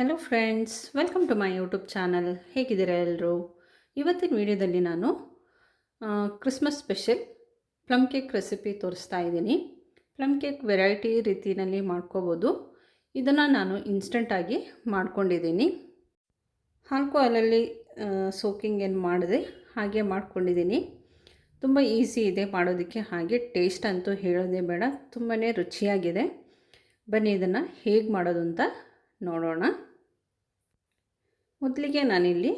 Hello friends welcome to my YouTube channel ಹೇಗಿದ್ದೀರಾ ಎಲ್ಲರೂ ಇವತ್ತಿನ ವಿಡಿಯೋದಲ್ಲಿ ನಾನು Christmas special plum cake recipe ತೋರಿಸ್ತಾ ಇದ್ದೀನಿ. ಪ್ಲಮ್ ಕೇಕ್ ವೆರೈಟಿ ರೀತಿಯಲ್ಲಿ ಮಾಡ್ಕೋಬೋದು. ಇದನ್ನು ನಾನು ಇನ್ಸ್ಟಂಟಾಗಿ ಮಾಡ್ಕೊಂಡಿದ್ದೀನಿ. ಹಾಲ್ಕೋ ಅಲ್ಲಲ್ಲಿ ಸೋಕಿಂಗ್ ಏನು ಮಾಡಿದೆ, ಹಾಗೆ ಮಾಡ್ಕೊಂಡಿದ್ದೀನಿ. ತುಂಬ ಈಸಿ ಇದೆ ಮಾಡೋದಕ್ಕೆ, ಹಾಗೆ ಟೇಸ್ಟ್ ಅಂತೂ ಹೇಳೋದೇ ಬೇಡ ತುಂಬಾ ರುಚಿಯಾಗಿದೆ. ಬನ್ನಿ ಇದನ್ನು ಹೇಗೆ ಮಾಡೋದು ಅಂತ ನೋಡೋಣ. ಮೊದಲಿಗೆ ನಾನಿಲ್ಲಿ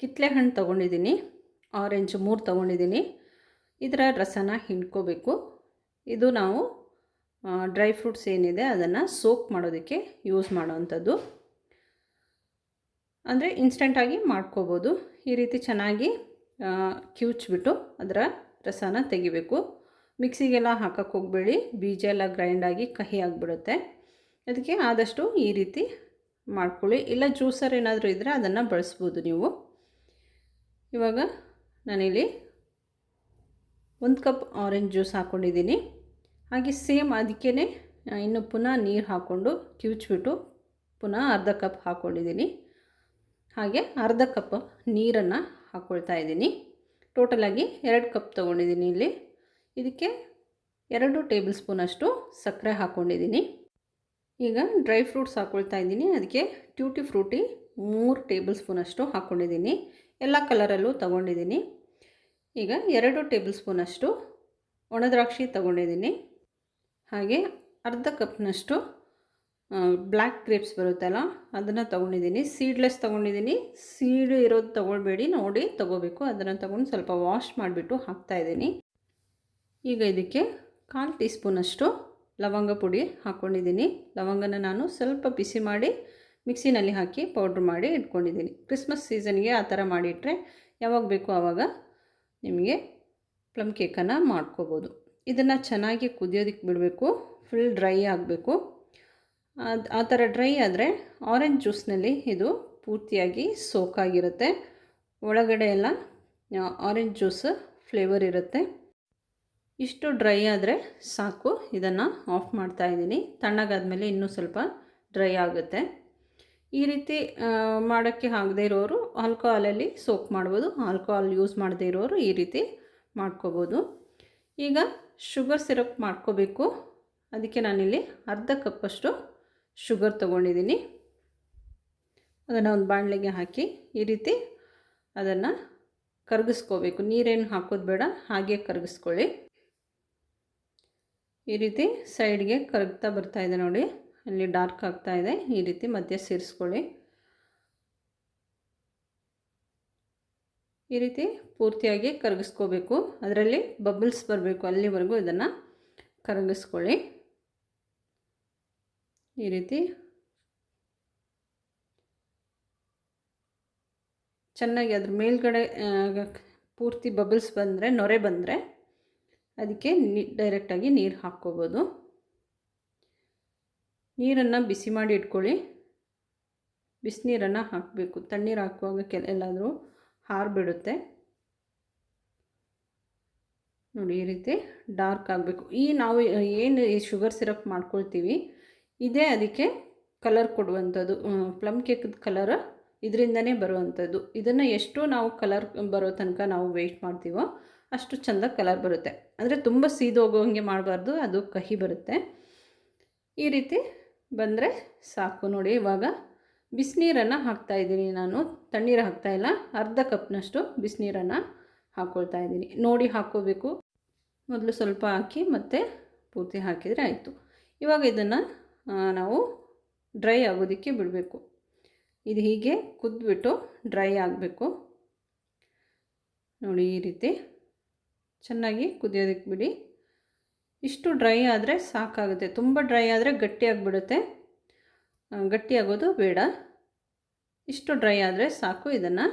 ಕಿತ್ತಳೆ ಹಣ್ಣು ತೊಗೊಂಡಿದ್ದೀನಿ, ಆರೆಂಜ್ ಮೂರು ತೊಗೊಂಡಿದ್ದೀನಿ. ಇದರ ರಸನ ಹಿಂಡ್ಕೋಬೇಕು. ಇದು ನಾವು ಡ್ರೈ ಫ್ರೂಟ್ಸ್ ಏನಿದೆ ಅದನ್ನು ಸೋಕ್ ಮಾಡೋದಕ್ಕೆ ಯೂಸ್ ಮಾಡೋವಂಥದ್ದು. ಅಂದರೆ ಇನ್ಸ್ಟೆಂಟಾಗಿ ಮಾಡ್ಕೋಬೋದು. ಈ ರೀತಿ ಚೆನ್ನಾಗಿ ಕಿವುಚ್ಬಿಟ್ಟು ಅದರ ರಸನ ತೆಗಿಬೇಕು. ಮಿಕ್ಸಿಗೆಲ್ಲ ಹಾಕಕ್ಕೆ ಹೋಗಬೇಡಿ. ಬೀಜ ಎಲ್ಲ ಗ್ರೈಂಡಾಗಿ ಕಹಿ ಆಗಿಬಿಡುತ್ತೆ. ಅದಕ್ಕೆ ಆದಷ್ಟು ಈ ರೀತಿ ಮಾಡ್ಕೊಳ್ಳಿ. ಇಲ್ಲ ಜ್ಯೂಸರ್ ಏನಾದರೂ ಇದ್ದರೆ ಅದನ್ನು ಬಳಸ್ಬೋದು ನೀವು. ಇವಾಗ ನಾನಿಲ್ಲಿ ಒಂದು ಕಪ್ ಆರೆಂಜ್ ಜ್ಯೂಸ್ ಹಾಕ್ಕೊಂಡಿದ್ದೀನಿ ಹಾಗೆ ಸೇಮ್ ಅದಕ್ಕೇ ಇನ್ನು ಪುನಃ ನೀರು ಹಾಕ್ಕೊಂಡು ಕಿವುಚ್ಬಿಟ್ಟು ಪುನಃ ಅರ್ಧ ಕಪ್ ಹಾಕ್ಕೊಂಡಿದ್ದೀನಿ ಹಾಗೆ ಅರ್ಧ ಕಪ್ ನೀರನ್ನು ಹಾಕ್ಕೊಳ್ತಾ ಇದ್ದೀನಿ. ಟೋಟಲಾಗಿ ಎರಡು ಕಪ್ ತೊಗೊಂಡಿದ್ದೀನಿ ಇಲ್ಲಿ. ಇದಕ್ಕೆ ಎರಡು ಟೇಬಲ್ ಸ್ಪೂನಷ್ಟು ಸಕ್ಕರೆ ಹಾಕ್ಕೊಂಡಿದ್ದೀನಿ ಈಗ ಡ್ರೈ ಫ್ರೂಟ್ಸ್ ಹಾಕ್ಕೊಳ್ತಾ ಇದ್ದೀನಿ. ಅದಕ್ಕೆ ಟ್ಯೂಟಿ ಫ್ರೂಟಿ ಮೂರು ಟೇಬಲ್ ಸ್ಪೂನಷ್ಟು ಹಾಕ್ಕೊಂಡಿದ್ದೀನಿ ಎಲ್ಲ ಕಲರಲ್ಲೂ ತೊಗೊಂಡಿದ್ದೀನಿ. ಈಗ ಎರಡು ಟೇಬಲ್ ಸ್ಪೂನಷ್ಟು ಒಣದ್ರಾಕ್ಷಿ ತೊಗೊಂಡಿದ್ದೀನಿ. ಹಾಗೆ ಅರ್ಧ ಕಪ್ನಷ್ಟು ಬ್ಲ್ಯಾಕ್ ಗ್ರೇಪ್ಸ್ ಬರುತ್ತಲ್ಲ, ಅದನ್ನು ತೊಗೊಂಡಿದ್ದೀನಿ. ಸೀಡ್ಲೆಸ್ ತೊಗೊಂಡಿದ್ದೀನಿ. ಸೀಡ್ ಇರೋದು ತೊಗೊಳ್ಬೇಡಿ. ನೋಡಿ ತೊಗೋಬೇಕು. ಅದನ್ನು ತೊಗೊಂಡು ಸ್ವಲ್ಪ ವಾಶ್ ಮಾಡಿಬಿಟ್ಟು ಹಾಕ್ತಾಯಿದ್ದೀನಿ ಈಗ ಇದಕ್ಕೆ ಕಾಲು ಟೀ ಸ್ಪೂನಷ್ಟು ಲವಂಗ ಪುಡಿ ಹಾಕ್ಕೊಂಡಿದ್ದೀನಿ ಲವಂಗನ ನಾನು ಸ್ವಲ್ಪ ಬಿಸಿ ಮಾಡಿ ಮಿಕ್ಸಿನಲ್ಲಿ ಹಾಕಿ ಪೌಡ್ರ್ ಮಾಡಿ ಇಟ್ಕೊಂಡಿದ್ದೀನಿ. ಕ್ರಿಸ್ಮಸ್ ಸೀಸನ್ಗೆ ಆ ಥರ ಮಾಡಿಟ್ರೆ ಯಾವಾಗ ಬೇಕು ಆವಾಗ ನಿಮಗೆ ಪ್ಲಮ್ ಕೇಕನ್ನು ಮಾಡ್ಕೋಬೋದು. ಇದನ್ನು ಚೆನ್ನಾಗಿ ಕುದಿಯೋದಕ್ಕೆ ಬಿಡಬೇಕು. ಫುಲ್ ಡ್ರೈ ಆಗಬೇಕು. ಅದು ಆ ಥರ ಡ್ರೈ ಆದರೆ ಆರೆಂಜ್ ಜ್ಯೂಸ್ನಲ್ಲಿ ಇದು ಪೂರ್ತಿಯಾಗಿ ಸೋಕಾಗಿರುತ್ತೆ. ಒಳಗಡೆ ಎಲ್ಲ ಆರೆಂಜ್ ಜ್ಯೂಸ್ ಫ್ಲೇವರ್ ಇರುತ್ತೆ. ಇಷ್ಟು ಡ್ರೈ ಆದರೆ ಸಾಕು. ಇದನ್ನು ಆಫ್ ಮಾಡ್ತಾ ಇದ್ದೀನಿ. ತಣ್ಣಗಾದ್ಮೇಲೆ ಇನ್ನೂ ಸ್ವಲ್ಪ ಡ್ರೈ ಆಗುತ್ತೆ. ಈ ರೀತಿ ಮಾಡೋಕ್ಕೆ ಆಗದೇ ಇರೋರು ಆಲ್ಕೋಹಾಲಲ್ಲಿ ಸೋಕ್ ಮಾಡ್ಬೋದು. ಆಲ್ಕೋಹಾಲ್ ಯೂಸ್ ಮಾಡದೇ ಇರೋರು ಈ ರೀತಿ ಮಾಡ್ಕೋಬೋದು. ಈಗ ಶುಗರ್ ಸಿರಪ್ ಮಾಡ್ಕೋಬೇಕು. ಅದಕ್ಕೆ ನಾನಿಲ್ಲಿ ಅರ್ಧ ಕಪ್ಪಷ್ಟು ಶುಗರ್ ತೊಗೊಂಡಿದ್ದೀನಿ. ಅದನ್ನು ಒಂದು ಬಾಣಲೆಗೆ ಹಾಕಿ ಈ ರೀತಿ ಅದನ್ನು ಕರಗಿಸ್ಕೋಬೇಕು. ನೀರೇನು ಹಾಕೋದು ಬೇಡ, ಹಾಗೆ ಕರಗಿಸ್ಕೊಳ್ಳಿ. ಈ ರೀತಿ ಸೈಡ್ಗೆ ಕರಗ್ತಾ ಬರ್ತಾ ಇದೆ ನೋಡಿ. ಅಲ್ಲಿ ಡಾರ್ಕ್ ಆಗ್ತಾ ಇದೆ. ಈ ರೀತಿ ಮಧ್ಯೆ ಸೇರಿಸ್ಕೊಳ್ಳಿ. ಈ ರೀತಿ ಪೂರ್ತಿಯಾಗಿ ಕರಗಿಸ್ಕೋಬೇಕು. ಅದರಲ್ಲಿ ಬಬಲ್ಸ್ ಬರಬೇಕು. ಅಲ್ಲಿವರೆಗೂ ಇದನ್ನು ಕರಗಿಸ್ಕೊಳ್ಳಿ. ಈ ರೀತಿ ಚೆನ್ನಾಗಿ ಅದ್ರ ಮೇಲ್ಗಡೆ ಪೂರ್ತಿ ಬಬಲ್ಸ್ ಬಂದರೆ, ನೊರೆ ಬಂದರೆ ಅದಕ್ಕೆ ಡೈರೆಕ್ಟಾಗಿ ನೀರು ಹಾಕ್ಕೋಬೋದು. ನೀರನ್ನು ಬಿಸಿ ಮಾಡಿ ಇಟ್ಕೊಳ್ಳಿ. ಬಿಸಿನೀರನ್ನು ಹಾಕಬೇಕು. ತಣ್ಣೀರು ಹಾಕುವಾಗ ಕೆಲ, ಎಲ್ಲಾದರೂ ಹಾರಿಬಿಡುತ್ತೆ ನೋಡಿ, ಈ ರೀತಿ ಡಾರ್ಕ್ ಆಗಬೇಕು. ಈ ನಾವು ಏನು ಈ ಶುಗರ್ ಸಿರಪ್ ಮಾಡ್ಕೊಳ್ತೀವಿ, ಇದೇ ಅದಕ್ಕೆ ಕಲರ್ ಕೊಡುವಂಥದ್ದು ಪ್ಲಮ್ ಕೇಕ್ ಕಲರ್ ಇದರಿಂದನೇ ಬರುವಂಥದ್ದು. ಇದನ್ನು ಎಷ್ಟು ನಾವು ಕಲರ್ ಬರೋ ತನಕ ನಾವು ವೆಯ್ಟ್ ಮಾಡ್ತೀವೋ ಅಷ್ಟು ಚೆಂದ ಕಲರ್ ಬರುತ್ತೆ. ಅಂದರೆ ತುಂಬ ಸೀದೋಗೋಂಗೆ ಮಾಡಬಾರ್ದು, ಅದು ಕಹಿ ಬರುತ್ತೆ. ಈ ರೀತಿ ಬಂದರೆ ಸಾಕು ನೋಡಿ, ಇವಾಗ ಬಿಸಿನೀರನ್ನು ಹಾಕ್ತಾಯಿದ್ದೀನಿ ನಾನು. ತಣ್ಣೀರು ಹಾಕ್ತಾಯಿಲ್ಲ ಅರ್ಧ ಕಪ್ನಷ್ಟು ಬಿಸಿನೀರನ್ನು ಹಾಕ್ಕೊಳ್ತಾ ಇದ್ದೀನಿ. ನೋಡಿ ಹಾಕ್ಕೋಬೇಕು ಮೊದಲು ಸ್ವಲ್ಪ ಹಾಕಿ ಮತ್ತೆ ಪೂರ್ತಿ ಹಾಕಿದರೆ ಆಯಿತು. ಇವಾಗ ಇದನ್ನು ನಾವು ಡ್ರೈ ಆಗೋದಕ್ಕೆ ಬಿಡಬೇಕು. ಇದು ಹೀಗೆ ಕುದ್ಬಿಟ್ಟು ಡ್ರೈ ಆಗಬೇಕು. ನೋಡಿ ಈ ರೀತಿ. ಚೆನ್ನಾಗಿ ಕುದಿಯೋದಕ್ಕೆ ಬಿಡಿ. ಇಷ್ಟು ಡ್ರೈ ಆದರೆ ಸಾಕಾಗುತ್ತೆ. ತುಂಬ ಡ್ರೈ ಆದರೆ ಗಟ್ಟಿಯಾಗಿಬಿಡುತ್ತೆ ಗಟ್ಟಿಯಾಗೋದು ಬೇಡ. ಇಷ್ಟು ಡ್ರೈ ಆದರೆ ಸಾಕು. ಇದನ್ನು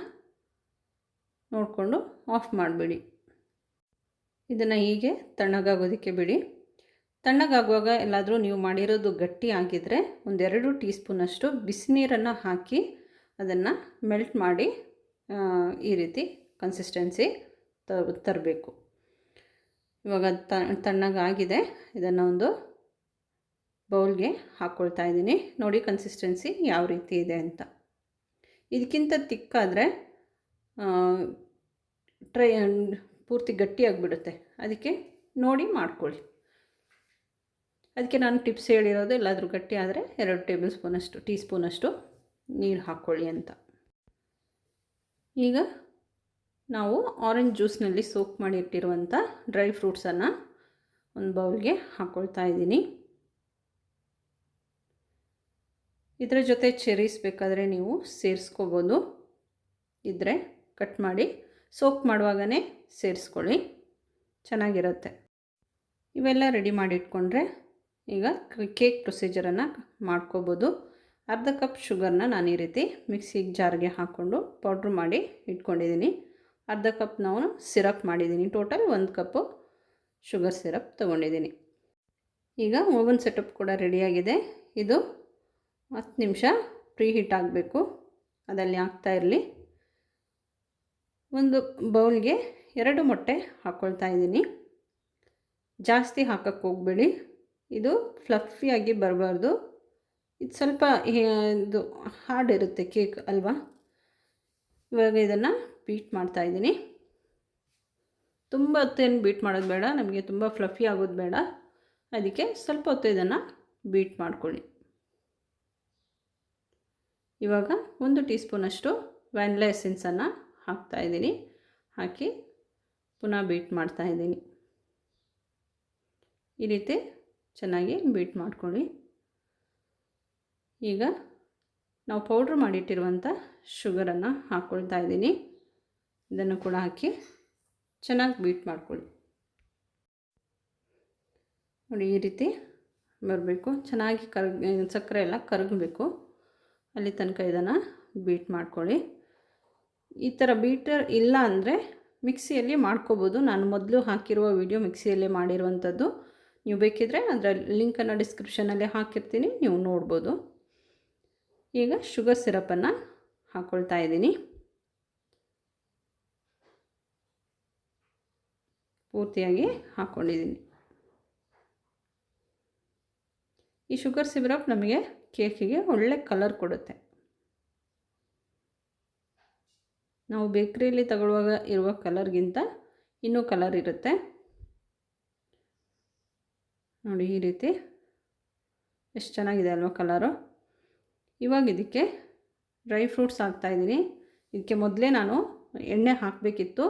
ನೋಡಿಕೊಂಡು ಆಫ್ ಮಾಡಿಬಿಡಿ. ಇದನ್ನು ಹೀಗೆ ತಣ್ಣಗಾಗೋದಕ್ಕೆ ಬಿಡಿ. ತಣ್ಣಗಾಗುವಾಗ ಎಲ್ಲಾದರೂ ನೀವು ಮಾಡಿರೋದು ಗಟ್ಟಿ ಆಗಿದ್ದರೆ ಒಂದೆರಡು ಟೀ ಸ್ಪೂನಷ್ಟು ಬಿಸಿನೀರನ್ನು ಹಾಕಿ ಅದನ್ನು ಮೆಲ್ಟ್ ಮಾಡಿ ಈ ರೀತಿ ಕನ್ಸಿಸ್ಟೆನ್ಸಿ ತರಬೇಕು. ಇವಾಗ ತಣ್ಣಗಾಗಿದೆ. ಇದನ್ನು ಒಂದು ಬೌಲ್ಗೆ ಹಾಕ್ಕೊಳ್ತಾ ಇದ್ದೀನಿ. ನೋಡಿ ಕನ್ಸಿಸ್ಟೆನ್ಸಿ ಯಾವ ರೀತಿ ಇದೆ ಅಂತ. ಇದಕ್ಕಿಂತ ತಿಕ್ಕಾದರೆ ಟ್ರೈ ಪೂರ್ತಿ ಗಟ್ಟಿಯಾಗಿಬಿಡುತ್ತೆ ಅದಕ್ಕೆ ನೋಡಿ ಮಾಡ್ಕೊಳ್ಳಿ. ಅದಕ್ಕೆ ನಾನು ಟಿಪ್ಸ್ ಹೇಳಿರೋದು ಎಲ್ಲಾದರೂ ಗಟ್ಟಿ ಆದರೆ ಎರಡು ಟೇಬಲ್ ಸ್ಪೂನಷ್ಟು ಟೀ ಸ್ಪೂನಷ್ಟು ನೀರು ಹಾಕ್ಕೊಳ್ಳಿ ಅಂತ. ಈಗ ನಾವು ಆರೆಂಜ್ ಜ್ಯೂಸ್ನಲ್ಲಿ ಸೋಕ್ ಮಾಡಿ ಇಟ್ಟಿರುವಂಥ ಡ್ರೈ ಫ್ರೂಟ್ಸನ್ನು ಒಂದು ಬೌಲ್ಗೆ ಹಾಕ್ಕೊಳ್ತಾ ಇದ್ದೀನಿ. ಇದರ ಜೊತೆ ಚೆರೀಸ್ ಬೇಕಾದರೆ ನೀವು ಸೇರಿಸ್ಕೋಬೋದು. ಇದ್ದರೆ ಕಟ್ ಮಾಡಿ ಸೋಕ್ ಮಾಡುವಾಗನೇ ಸೇರಿಸ್ಕೊಳ್ಳಿ. ಚೆನ್ನಾಗಿರುತ್ತೆ. ಇವೆಲ್ಲ ರೆಡಿ ಮಾಡಿ ಇಟ್ಕೊಂಡ್ರೆ ಈಗ ಕೇಕ್ ಪ್ರೊಸೀಜರನ್ನು ಮಾಡ್ಕೋಬೋದು. ಅರ್ಧ ಕಪ್ ಶುಗರ್ನ ನಾನು ಈ ರೀತಿ ಮಿಕ್ಸಿಗೆ ಜಾರ್ಗೆ ಹಾಕ್ಕೊಂಡು ಪೌಡ್ರ್ ಮಾಡಿ ಇಟ್ಕೊಂಡಿದ್ದೀನಿ ಅರ್ಧ ಕಪ್ ನಾನು ಸಿರಪ್ ಮಾಡಿದ್ದೀನಿ. ಟೋಟಲ್ ಒಂದು ಕಪ್ಪು ಶುಗರ್ ಸಿರಪ್ ತೊಗೊಂಡಿದ್ದೀನಿ. ಈಗ ಓವನ್ ಸೆಟಪ್ ಕೂಡ ರೆಡಿಯಾಗಿದೆ ಇದು ಹತ್ತು ನಿಮಿಷ ಪ್ರೀ ಹೀಟ್ ಆಗಬೇಕು. ಅದಲ್ಲಿ ಹಾಕ್ತಾ ಇರಲಿ. ಒಂದು ಬೌಲ್ಗೆ ಎರಡು ಮೊಟ್ಟೆ ಹಾಕ್ಕೊಳ್ತಾ ಇದ್ದೀನಿ. ಜಾಸ್ತಿ ಹಾಕಕ್ಕೆ ಹೋಗಬೇಡಿ. ಇದು ಫ್ಲಫಿಯಾಗಿ ಬರಬಾರ್ದು. ಇದು ಸ್ವಲ್ಪ ಇದು ಹಾರ್ಡ್ ಇರುತ್ತೆ ಕೇಕ್ ಅಲ್ವಾ? ಇವಾಗ ಇದನ್ನು ಬೀಟ್ ಮಾಡ್ತಾ ಇದ್ದೀನಿ. ತುಂಬ ಹೊತ್ತೇನು ಬೀಟ್ ಮಾಡೋದು ಬೇಡ, ನಮಗೆ ತುಂಬ ಫ್ಲಫಿ ಆಗೋದು ಬೇಡ. ಅದಕ್ಕೆ ಸ್ವಲ್ಪ ಹೊತ್ತು ಇದನ್ನು ಬೀಟ್ ಮಾಡ್ಕೊಳ್ಳಿ. ಇವಾಗ ಒಂದು ಟೀ ಸ್ಪೂನಷ್ಟು ವ್ಯಾನಿಲಾ ಎಸೆನ್ಸನ್ನು ಹಾಕ್ತಾಯಿದ್ದೀನಿ ಹಾಕಿ ಪುನಃ ಬೀಟ್ ಮಾಡ್ತಾಯಿದ್ದೀನಿ ಈ ರೀತಿ ಚೆನ್ನಾಗಿ ಬೀಟ್ ಮಾಡ್ಕೊಳ್ಳಿ. ಈಗ ನಾವು ಪೌಡ್ರ್ ಮಾಡಿಟ್ಟಿರುವಂಥ ಶುಗರನ್ನು ಹಾಕ್ಕೊಳ್ತಾ ಇದ್ದೀನಿ. ಇದನ್ನು ಕೂಡ ಹಾಕಿ ಚೆನ್ನಾಗಿ ಬೀಟ್ ಮಾಡ್ಕೊಳ್ಳಿ. ನೋಡಿ, ಈ ರೀತಿ ಬರಬೇಕು. ಚೆನ್ನಾಗಿ ಕರಗ್ ಸಕ್ಕರೆ ಎಲ್ಲ ಕರಗಬೇಕು. ಅಲ್ಲಿ ತನಕ ಇದನ್ನು ಬೀಟ್ ಮಾಡ್ಕೊಳ್ಳಿ. ಈ ಥರ ಬೀಟರ್ ಇಲ್ಲ ಅಂದರೆ ಮಿಕ್ಸಿಯಲ್ಲಿ ಮಾಡ್ಕೋಬೋದು. ನಾನು ಮೊದಲು ಹಾಕಿರುವ ವಿಡಿಯೋ ಮಿಕ್ಸಿಯಲ್ಲೇ ಮಾಡಿರುವಂಥದ್ದು. ನೀವು ಬೇಕಿದ್ರೆ ಅದರ ಲಿಂಕನ್ನು ಡಿಸ್ಕ್ರಿಪ್ಷನಲ್ಲಿ ಹಾಕಿರ್ತೀನಿ, ನೀವು ನೋಡ್ಬೋದು. ಈಗ ಶುಗರ್ ಸಿರಪನ್ನು ಹಾಕ್ಕೊಳ್ತಾ ಇದ್ದೀನಿ. ಪೂರ್ತಿಯಾಗಿ ಹಾಕ್ಕೊಂಡಿದ್ದೀನಿ. ಈ ಶುಗರ್ ಸಿರಪ್ ನಮಗೆ ಕೇಕಿಗೆ ಒಳ್ಳೆ ಕಲರ್ ಕೊಡುತ್ತೆ. ನಾವು ಬೇಕ್ರಿಯಲ್ಲಿ ತಗೊಳ್ಳುವಾಗ ಇರುವ ಕಲರ್ಗಿಂತ ಇನ್ನೂ ಕಲರ್ ಇರುತ್ತೆ. ನೋಡಿ ಈ ರೀತಿ. ಎಷ್ಟು ಚೆನ್ನಾಗಿದೆ ಅಲ್ವಾ ಕಲರು ಇವಾಗ ಇದಕ್ಕೆ ಡ್ರೈ ಫ್ರೂಟ್ಸ್ ಹಾಕ್ತಾಯಿದ್ದೀನಿ ಇದಕ್ಕೆ ಮೊದಲೇ ನಾನು ಎಣ್ಣೆ ಹಾಕಬೇಕಿತ್ತು.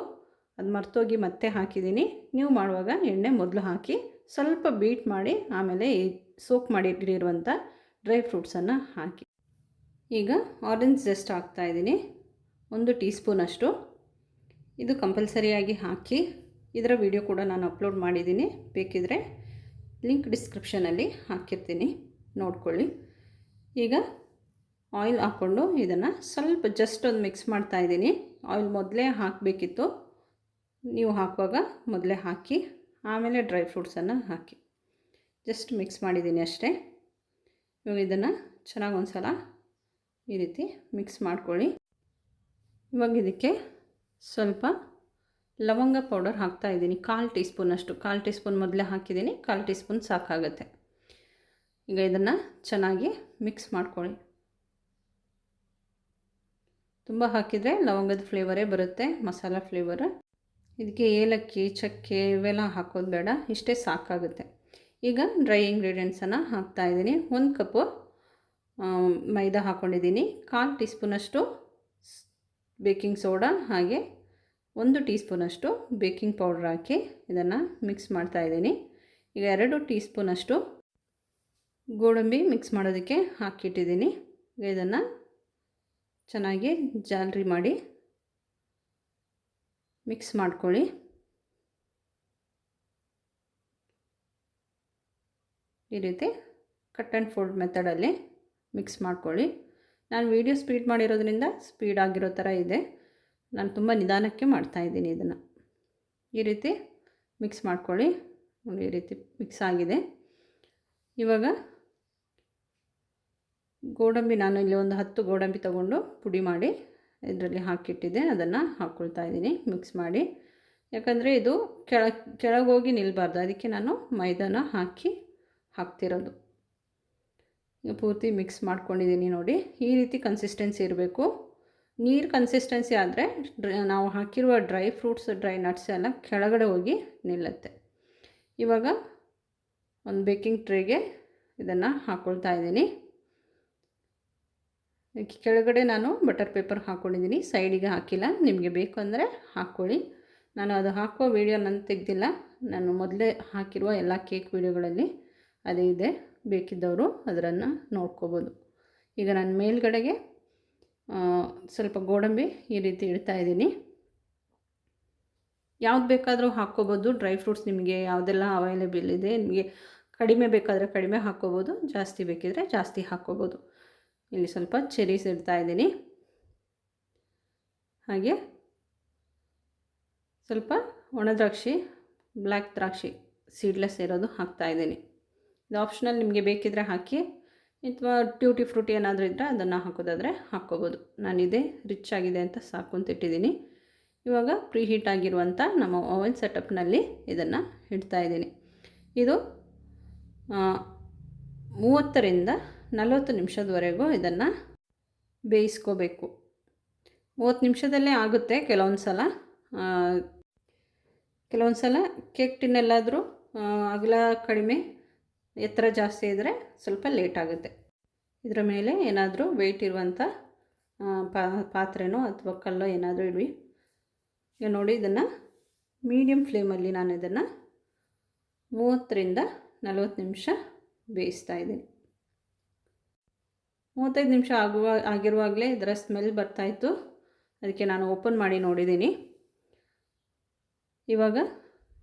ಅದು ಮರ್ತೋಗಿ ಮತ್ತೆ ಹಾಕಿದ್ದೀನಿ. ನೀವು ಮಾಡುವಾಗ ಎಣ್ಣೆ ಮೊದಲು ಹಾಕಿ ಸ್ವಲ್ಪ ಬೀಟ್ ಮಾಡಿ ಆಮೇಲೆ ಈ ಸೋಕ್ ಮಾಡಿ ಇಟ್ಟಿರುವಂಥ ಡ್ರೈ ಫ್ರೂಟ್ಸನ್ನು ಹಾಕಿ. ಈಗ ಆರೆಂಜ್ ಜಸ್ಟ್ ಹಾಕ್ತಾಯಿದ್ದೀನಿ ಒಂದು ಟೀ ಸ್ಪೂನಷ್ಟು ಇದು ಕಂಪಲ್ಸರಿಯಾಗಿ ಹಾಕಿ ಇದರ ವಿಡಿಯೋ ಕೂಡ ನಾನು ಅಪ್ಲೋಡ್ ಮಾಡಿದ್ದೀನಿ. ಬೇಕಿದ್ರೆ ಲಿಂಕ್ ಡಿಸ್ಕ್ರಿಪ್ಷನಲ್ಲಿ ಹಾಕಿರ್ತೀನಿ. ನೋಡ್ಕೊಳ್ಳಿ. ಈಗ ಆಯಿಲ್ ಹಾಕ್ಕೊಂಡು ಇದನ್ನು ಸ್ವಲ್ಪ ಜಸ್ಟ್ ಒಂದು ಮಿಕ್ಸ್ ಮಾಡ್ತಾಯಿದ್ದೀನಿ ಆಯಿಲ್ ಮೊದಲೇ ಹಾಕಬೇಕಿತ್ತು. ನೀವು ಹಾಕುವಾಗ ಮೊದಲೇ ಹಾಕಿ, ಆಮೇಲೆ ಡ್ರೈ ಫ್ರೂಟ್ಸನ್ನು ಹಾಕಿ. ಜಸ್ಟ್ ಮಿಕ್ಸ್ ಮಾಡಿದ್ದೀನಿ ಅಷ್ಟೇ. ಇವಾಗ ಇದನ್ನು ಚೆನ್ನಾಗಿ ಒಂದು ಸಲ ಈ ರೀತಿ ಮಿಕ್ಸ್ ಮಾಡ್ಕೊಳ್ಳಿ. ಇವಾಗ ಇದಕ್ಕೆ ಸ್ವಲ್ಪ ಲವಂಗ ಪೌಡರ್ ಹಾಕ್ತಾ ಇದ್ದೀನಿ. ಕಾಲು ಟೀ ಸ್ಪೂನಷ್ಟು ಕಾಲು ಟೀ ಸ್ಪೂನ್ ಮೊದಲೇ ಹಾಕಿದ್ದೀನಿ. ಕಾಲು ಟೀ ಸ್ಪೂನ್ ಸಾಕಾಗುತ್ತೆ. ಈಗ ಇದನ್ನು ಚೆನ್ನಾಗಿ ಮಿಕ್ಸ್ ಮಾಡ್ಕೊಳ್ಳಿ. ತುಂಬ ಹಾಕಿದರೆ ಲವಂಗದ ಫ್ಲೇವರೇ ಬರುತ್ತೆ, ಮಸಾಲ ಫ್ಲೇವರ್. ಇದಕ್ಕೆ ಏಲಕ್ಕಿ, ಚಕ್ಕೆ ಇವೆಲ್ಲ ಹಾಕೋದು ಬೇಡ, ಇಷ್ಟೇ ಸಾಕಾಗುತ್ತೆ. ಈಗ ಡ್ರೈ ಇಂಗ್ರೀಡಿಯೆಂಟ್ಸನ್ನು ಹಾಕ್ತಾಯಿದ್ದೀನಿ ಒಂದು ಕಪ್ಪು ಮೈದಾ ಹಾಕ್ಕೊಂಡಿದ್ದೀನಿ ಕಾಲು ಟೀ ಸ್ಪೂನಷ್ಟು ಬೇಕಿಂಗ್ ಸೋಡಾ ಹಾಗೆ ಒಂದು ಟೀ ಸ್ಪೂನಷ್ಟು ಬೇಕಿಂಗ್ ಪೌಡ್ರ್ ಹಾಕಿ ಇದನ್ನು ಮಿಕ್ಸ್ ಮಾಡ್ತಾಯಿದ್ದೀನಿ ಈಗ ಎರಡು ಟೀ ಸ್ಪೂನಷ್ಟು ಗೋಡಂಬಿ ಮಿಕ್ಸ್ ಮಾಡೋದಕ್ಕೆ ಹಾಕಿಟ್ಟಿದ್ದೀನಿ. ಇದನ್ನು ಚೆನ್ನಾಗಿ ಜಾಲರಿ ಮಾಡಿ ಮಿಕ್ಸ್ ಮಾಡ್ಕೊಳ್ಳಿ. ಈ ರೀತಿ ಕಟ್ ಆ್ಯಂಡ್ ಫೋಲ್ಡ್ ಮೆಥಡಲ್ಲಿ ಮಿಕ್ಸ್ ಮಾಡ್ಕೊಳ್ಳಿ. ನಾನು ವೀಡಿಯೋ ಸ್ಪೀಡ್ ಮಾಡಿರೋದ್ರಿಂದ ಸ್ಪೀಡ್ ಆಗಿರೋ ಥರ ಇದೆ. ನಾನು ತುಂಬ ನಿಧಾನಕ್ಕೆ ಮಾಡ್ತಾಯಿದ್ದೀನಿ ಇದನ್ನು. ಈ ರೀತಿ ಮಿಕ್ಸ್ ಮಾಡ್ಕೊಳ್ಳಿ. ನೋಡಿ, ಈ ರೀತಿ ಮಿಕ್ಸ್ ಆಗಿದೆ. ಇವಾಗ ಗೋಡಂಬಿ ನಾನು ಇಲ್ಲಿ ಒಂದು ಹತ್ತು ಗೋಡಂಬಿ ತಗೊಂಡು ಪುಡಿ ಮಾಡಿ ಇದರಲ್ಲಿ ಹಾಕಿಟ್ಟಿದ್ದೆ, ಅದನ್ನು ಹಾಕ್ಕೊಳ್ತಾ ಇದ್ದೀನಿ ಮಿಕ್ಸ್ ಮಾಡಿ. ಯಾಕಂದರೆ ಇದು ಕೆಳ, ಕೆಳಗೋಗಿ ನಿಲ್ಲಬಾರ್ದು ಅದಕ್ಕೆ ನಾನು ಮೈದಾನ ಹಾಕಿ ಹಾಕ್ತಿರೋದು. ಪೂರ್ತಿ ಮಿಕ್ಸ್ ಮಾಡ್ಕೊಂಡಿದ್ದೀನಿ ನೋಡಿ. ಈ ರೀತಿ ಕನ್ಸಿಸ್ಟೆನ್ಸಿ ಇರಬೇಕು. ನೀರು ಕನ್ಸಿಸ್ಟೆನ್ಸಿ ಆದರೆ ನಾವು ಹಾಕಿರುವ ಡ್ರೈ ಫ್ರೂಟ್ಸ್ ಡ್ರೈ ನಟ್ಸ್ ಎಲ್ಲ ಕೆಳಗಡೆ ಹೋಗಿ ನಿಲ್ಲುತ್ತೆ. ಇವಾಗ ಒಂದು ಬೇಕಿಂಗ್ ಟ್ರೇಗೆ ಇದನ್ನು ಹಾಕ್ಕೊಳ್ತಾ ಇದ್ದೀನಿ. ಕೆಳಗಡೆ ನಾನು ಬಟರ್ ಪೇಪರ್ ಹಾಕ್ಕೊಂಡಿದ್ದೀನಿ ಸೈಡಿಗೆ ಹಾಕಿಲ್ಲ. ನಿಮಗೆ ಬೇಕು ಅಂದರೆ ಹಾಕ್ಕೊಳ್ಳಿ. ನಾನು ಅದು ಹಾಕುವ ವೀಡಿಯೋ ನಾನು ತೆಗೆದಿಲ್ಲ. ನಾನು ಮೊದಲೇ ಹಾಕಿರುವ ಎಲ್ಲ ಕೇಕ್ ವೀಡಿಯೋಗಳಲ್ಲಿ ಅದೇ ಇದೆ. ಬೇಕಿದ್ದವರು ಅದರನ್ನು ನೋಡ್ಕೋಬೋದು. ಈಗ ನಾನು ಮೇಲ್ಗಡೆಗೆ ಸ್ವಲ್ಪ ಗೋಡಂಬಿ ಈ ರೀತಿ ಇಡ್ತಾ ಇದ್ದೀನಿ. ಯಾವ್ದು ಬೇಕಾದರೂ ಹಾಕ್ಕೋಬೋದು. ಡ್ರೈ ಫ್ರೂಟ್ಸ್ ನಿಮಗೆ ಯಾವುದೆಲ್ಲ ಅವೈಲೇಬಲ್ ಇದೆ, ನಿಮಗೆ ಕಡಿಮೆ ಬೇಕಾದರೆ ಕಡಿಮೆ ಹಾಕ್ಕೋಬೋದು. ಜಾಸ್ತಿ ಬೇಕಿದ್ರೆ ಜಾಸ್ತಿ ಹಾಕ್ಕೋಬೋದು. ಇಲ್ಲಿ ಸ್ವಲ್ಪ ಚೆರೀಸ್ ಇಡ್ತಾ ಇದ್ದೀನಿ. ಹಾಗೆ ಸ್ವಲ್ಪ ಒಣದ್ರಾಕ್ಷಿ ಬ್ಲ್ಯಾಕ್ ದ್ರಾಕ್ಷಿ ಸೀಡ್ಲೆಸ್ ಇರೋದು ಹಾಕ್ತಾ ಇದ್ದೀನಿ. ಇದು ಆಪ್ಷನಲ್ ನಿಮಗೆ ಬೇಕಿದ್ದರೆ ಹಾಕಿ ಅಥವಾ ಟ್ಯೂಟಿ ಫ್ರೂಟಿ ಏನಾದರೂ ಇದ್ದರೆ ಅದನ್ನು ಹಾಕೋದಾದರೆ ಹಾಕ್ಕೋಬೋದು. ನಾನಿದೆ ರಿಚ್ ಆಗಿದೆ ಅಂತ ಸಾಕು ಅಂತ ಇಟ್ಟಿದ್ದೀನಿ. ಇವಾಗ ಪ್ರೀ ಹೀಟ್ ಆಗಿರುವಂಥ ನಮ್ಮ ಓವನ್ ಸೆಟಪ್ನಲ್ಲಿ ಇದನ್ನು ಇಡ್ತಾಯಿದ್ದೀನಿ ಇದು ಮೂವತ್ತರಿಂದ ನಲವತ್ತು ನಿಮಿಷದವರೆಗೂ ಇದನ್ನು ಬೇಯಿಸ್ಕೋಬೇಕು. ಮೂವತ್ತು ನಿಮಿಷದಲ್ಲೇ ಆಗುತ್ತೆ ಕೆಲವೊಂದು ಸಲ ಕೆಲವೊಂದು ಸಲ ಕೇಕ್ ಟಿನ್ನೆಲ್ಲಾದರೂ ಅಗಲ ಕಡಿಮೆ ಎತ್ತರ ಜಾಸ್ತಿ ಇದ್ದರೆ ಸ್ವಲ್ಪ ಲೇಟ್ ಆಗುತ್ತೆ. ಇದರ ಮೇಲೆ ಏನಾದರೂ ವೆಯ್ಟ್ ಇರುವಂಥ ಪಾತ್ರೆನೋ ಅಥವಾ ಕಲ್ಲೋ ಏನಾದರೂ ಇಡಿ ಈಗ ನೋಡಿ ಇದನ್ನು ಮೀಡಿಯಮ್ ಫ್ಲೇಮಲ್ಲಿ ನಾನು ಇದನ್ನು ಮೂವತ್ತರಿಂದ ನಲವತ್ತು ನಿಮಿಷ ಬೇಯಿಸ್ತಾ ಇದ್ದೀನಿ. ಮೂವತ್ತೈದು ನಿಮಿಷ ಆಗುವ, ಆಗಿರುವಾಗಲೇ ಇದರ ಸ್ಮೆಲ್ ಬರ್ತಾಯಿತ್ತು. ಅದಕ್ಕೆ ನಾನು ಓಪನ್ ಮಾಡಿ ನೋಡಿದ್ದೀನಿ. ಇವಾಗ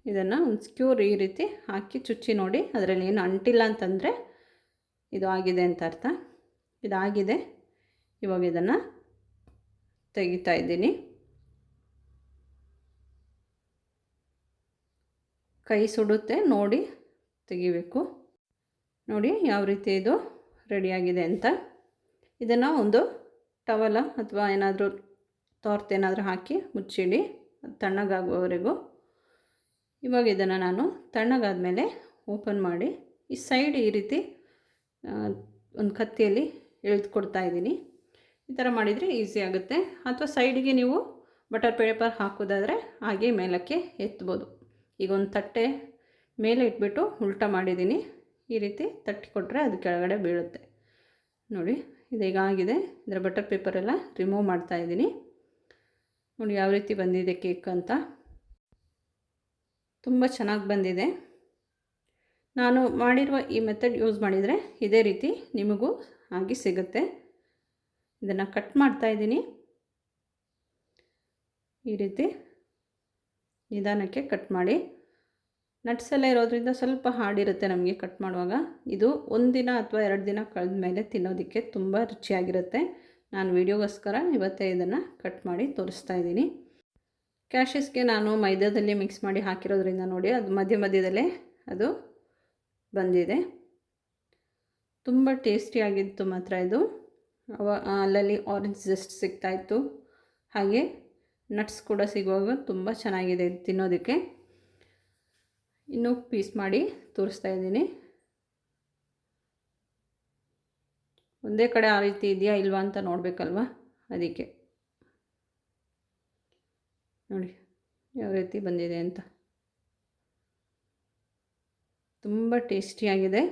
ಇದನ್ನು ಒಂದು ಸ್ಕ್ಯೂರ್ ಈ ರೀತಿ ಹಾಕಿ ಚುಚ್ಚಿ ನೋಡಿ. ಅದರಲ್ಲಿ ಏನು ಅಂಟಿಲ್ಲ ಅಂತಂದರೆ ಇದು ಆಗಿದೆ ಅಂತ ಅರ್ಥ. ಇದಾಗಿದೆ. ಇವಾಗ ಇದನ್ನು ತೆಗಿತಾ ಇದ್ದೀನಿ. ಕೈ ಸುಡುತ್ತೆ, ನೋಡಿ ತೆಗಿಬೇಕು. ನೋಡಿ ಯಾವ ರೀತಿ ಇದು ರೆಡಿಯಾಗಿದೆ ಅಂತ. ಇದನ್ನು ಒಂದು ಟವಲ ಅಥವಾ ಏನಾದರೂ ತೋರ್ತ ಏನಾದರೂ ಹಾಕಿ ಮುಚ್ಚಿಡಿ ತಣ್ಣಗಾಗುವವರೆಗೂ. ಇವಾಗ ಇದನ್ನು ನಾನು ತಣ್ಣಗಾದ ಮೇಲೆ ಓಪನ್ ಮಾಡಿ, ಈ ಸೈಡ್ ಈ ರೀತಿ ಒಂದು ಕತ್ತಿಯಲ್ಲಿ ಎಳೆದುಕೊಡ್ತಾ ಇದ್ದೀನಿ. ಈ ಥರ ಮಾಡಿದರೆ ಈಸಿ ಆಗುತ್ತೆ. ಅಥವಾ ಸೈಡಿಗೆ ನೀವು ಬಟರ್ ಪೇಪರ್ ಹಾಕೋದಾದರೆ ಹಾಗೆ ಮೇಲಕ್ಕೆ ಎತ್ಬೋದು. ಈಗ ಒಂದು ತಟ್ಟೆ ಮೇಲೆ ಇಟ್ಬಿಟ್ಟು ಉಲ್ಟಾ ಮಾಡಿದ್ದೀನಿ. ಈ ರೀತಿ ತಟ್ಟಿ ಕೊಟ್ಟರೆ ಅದು ಕೆಳಗಡೆ ಬೀಳುತ್ತೆ. ನೋಡಿ ಇದೀಗ ಆಗಿದೆ ಇದರ ಬಟರ್ ಪೇಪರೆಲ್ಲ ರಿಮೂವ್ ಮಾಡ್ತಾ ಇದ್ದೀನಿ. ನೋಡಿ ಯಾವ ರೀತಿ ಬಂದಿದೆ ಕೇಕ್ ಅಂತ. ತುಂಬ ಚೆನ್ನಾಗಿ ಬಂದಿದೆ. ನಾನು ಮಾಡಿರುವ ಈ ಮೆಥಡ್ ಯೂಸ್ ಮಾಡಿದರೆ ಇದೇ ರೀತಿ ನಿಮಗೂ ಆಗಿ ಸಿಗುತ್ತೆ. ಇದನ್ನು ಕಟ್ ಮಾಡ್ತಾ ಇದ್ದೀನಿ. ಈ ರೀತಿ ನಿಧಾನಕ್ಕೆ ಕಟ್ ಮಾಡಿ. ನಟ್ಸ್ ಎಲ್ಲ ಇರೋದ್ರಿಂದ ಸ್ವಲ್ಪ ಹಾಡಿರುತ್ತೆ ನಮಗೆ ಕಟ್ ಮಾಡುವಾಗ. ಇದು ಒಂದು ದಿನ ಅಥವಾ ಎರಡು ದಿನ ಕಳೆದ ಮೇಲೆ ತಿನ್ನೋದಕ್ಕೆ ತುಂಬ ರುಚಿಯಾಗಿರುತ್ತೆ. ನಾನು ವೀಡಿಯೋಗೋಸ್ಕರ ಇವತ್ತೇ ಇದನ್ನು ಕಟ್ ಮಾಡಿ ತೋರಿಸ್ತಾ ಇದ್ದೀನಿ. ಕ್ಯಾಶಸ್ಗೆ ನಾನು ಮೈದಾದಲ್ಲಿ ಮಿಕ್ಸ್ ಮಾಡಿ ಹಾಕಿರೋದ್ರಿಂದ ನೋಡಿ, ಅದು ಮಧ್ಯ ಮಧ್ಯದಲ್ಲೇ ಅದು ಬಂದಿದೆ. ತುಂಬ ಟೇಸ್ಟಿಯಾಗಿತ್ತು ಮಾತ್ರ ಇದು. ಅವ ಅಲ್ಲಲ್ಲಿ ಆರೆಂಜ್ ಜಸ್ಟ್ ಸಿಗ್ತಾಯಿತ್ತು ಹಾಗೆ ನಟ್ಸ್ ಕೂಡ ಸಿಗುವಾಗ ತುಂಬ ಚೆನ್ನಾಗಿದೆ ತಿನ್ನೋದಕ್ಕೆ. ಇನ್ನೂ ಪೀಸ್ ಮಾಡಿ ತೋರಿಸ್ತಾ ಇದ್ದೀನಿ. ಒಂದೇ ಕಡೆ ಆ ರೀತಿ ಇದೆಯಾ ಇಲ್ವಾ ಅಂತ ನೋಡಬೇಕಲ್ವ ಅದಕ್ಕೆ. ನೋಡಿ, ಯಾವ ರೀತಿ ಬಂದಿದೆ ಅಂತ. ತುಂಬ ಟೇಸ್ಟಿಯಾಗಿದೆ.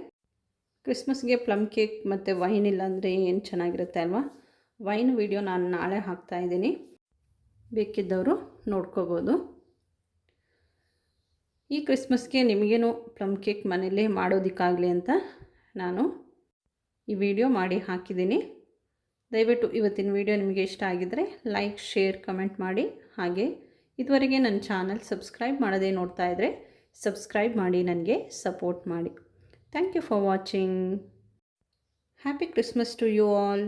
ಕ್ರಿಸ್ಮಸ್ಗೆ ಪ್ಲಮ್ ಕೇಕ್ ಮತ್ತು ವೈನ್ ಇಲ್ಲಾಂದರೆ ಏನು ಚೆನ್ನಾಗಿರುತ್ತೆ ಅಲ್ವಾ? ವೈನ್ ವಿಡಿಯೋ ನಾನು ನಾಳೆ ಹಾಕ್ತಾಯಿದ್ದೀನಿ ಬೇಕಿದ್ದವರು ನೋಡ್ಕೋಬೋದು. ಈ ಕ್ರಿಸ್ಮಸ್ಗೆ ನಿಮಗೇನು ಪ್ಲಮ್ ಕೇಕ್ ಮನೆಯಲ್ಲೇ ಮಾಡೋದಕ್ಕಾಗಲಿ ಅಂತ ನಾನು ಈ ವಿಡಿಯೋ ಮಾಡಿ ಹಾಕಿದ್ದೀನಿ. ದಯವಿಟ್ಟು ಇವತ್ತಿನ ವಿಡಿಯೋ ನಿಮಗೆ ಇಷ್ಟ ಆಗಿದ್ದರೆ ಲೈಕ್, ಶೇರ್, ಕಮೆಂಟ್ ಮಾಡಿ. ಹಾಗೆ ಇದುವರೆಗೆ ನನ್ನ ಚಾನಲ್ ಸಬ್ಸ್ಕ್ರೈಬ್ ಮಾಡೋದೇ ನೋಡ್ತಾ ಇದ್ದರೆ ಸಬ್ಸ್ಕ್ರೈಬ್ ಮಾಡಿ, ನನಗೆ ಸಪೋರ್ಟ್ ಮಾಡಿ. Thank you for watching. Happy Christmas to you all.